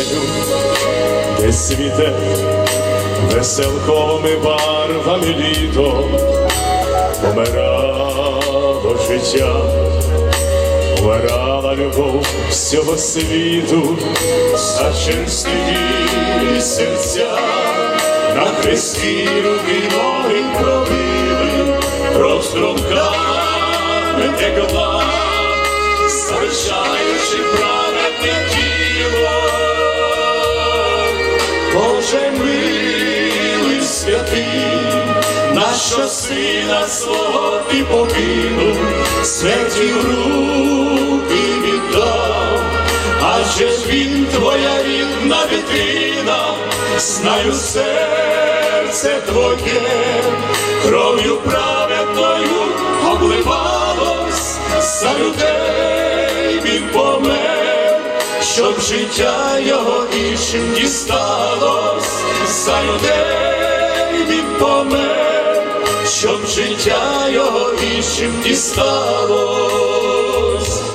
краю, де світе веселковими барвами літо, помирало життя, вмирала любов всього світу, зачерствілі серця, на хресті руки ноги пробили, струмками текла, Боже милий святий, нащо сина свого ти покинув, в руки віддав, адже ж він твоя рідна дитина, знаю серце твоє, кров'ю праведною обливалось, за людей він помер щоб життя його іншим дісталось, за людей він помер, щоб життя його іншим дісталось.